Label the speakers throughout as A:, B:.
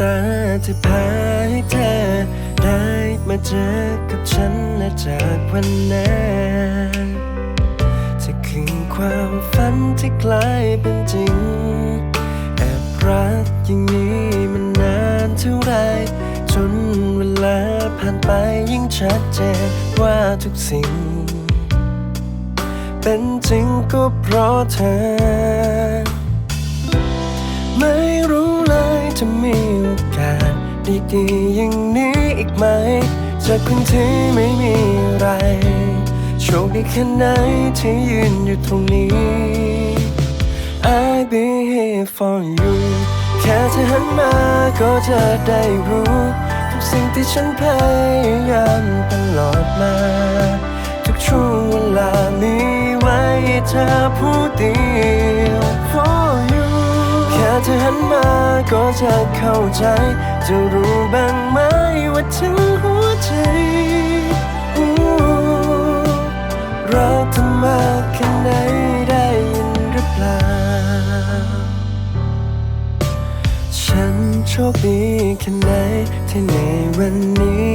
A: ตาที่พาให้เธอ ได้มาเจอกับฉันและจากวันนั้นจะคือความฝันที่กลายเป็นจริง แอบรักอย่างนี้มันนานเท่าไรจนเวลาผ่านไปยิ่งชัดเจนว่าทุกสิ่ง เป็นจริงก็เพราะเธอ ไม่รู้เลยจะมี ดีๆอย่างนี้อีกไหมจากคนที่ไม่มีอะไร โชคดีแค่ไหนที่ยืนอยู่ตรงนี้ I'll be here for you แค่เธอหันมาก็จะได้รู้ทุกสิ่งที่ฉันพยายามตลอดมา ทุกช่วงเวลามีไว้ให้เธอผู้เดียว for you แค่เธอหันมาก็จะเข้าใจ จะรู้บ้างไหมว่าถึงหัวใจรักเธอมากแค่ไหนได้ยินหรือเปล่า ฉันโชคดีแค่ไหนที่ในวันนี้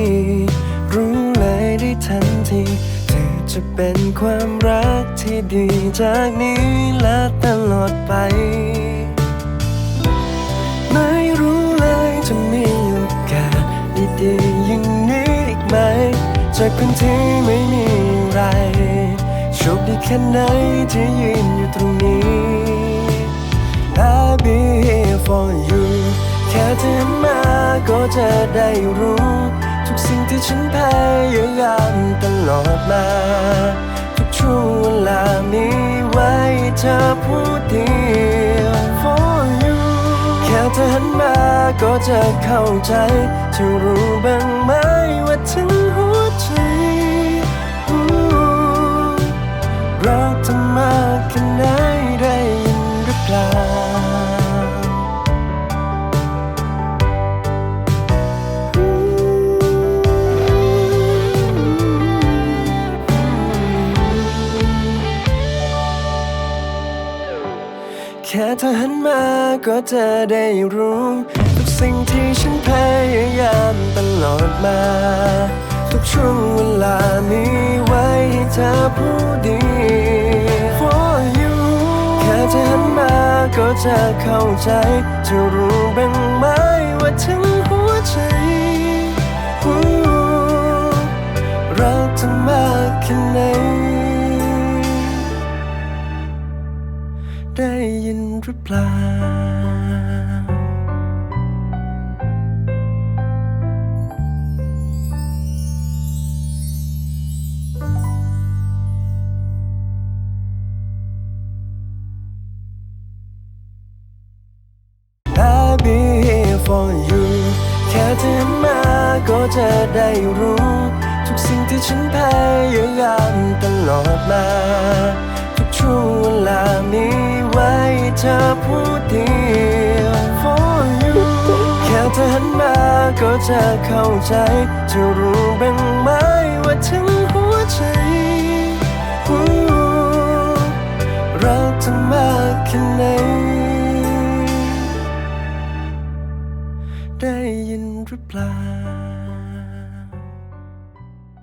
A: รู้เลยได้ทันทีเธอจะเป็นความรักที่ดีจากนี้และตลอดไป จากคนที่ไม่มีอะไรโชคดีแค่ไหนที่ยืนอยู่ตรงนี้ I'll be here for you แค่เธอมาก็จะได้รู้ ทุกสิ่งที่ฉันพยายามตลอดมา ทุกช่วงเวลามีไว้เธอผู้เดียว for you แค่เธอหันมาก็จะเข้าใจจะรู้บ้างไหม แค่เธอหันมาก็จะได้รู้ ทุกสิ่งที่ฉันพยายามตลอดมา ทุกช่วงเวลามีไว้ให้เธอผู้ดี for you แค่เธอหันมาก็จะเข้าใจจะรู้บ้างไหมว่าถึงหัวใจรักเธอมากแค่ไหน หรือเปล่า I'll be here for you แค่เธอมาก็จะได้รู้ ทุกสิ่งที่ฉันพยายามตลอดมา เธอผู้เดียว for you แค่เธอหันมาก็จะเข้าใจจะรู้บ้างไหม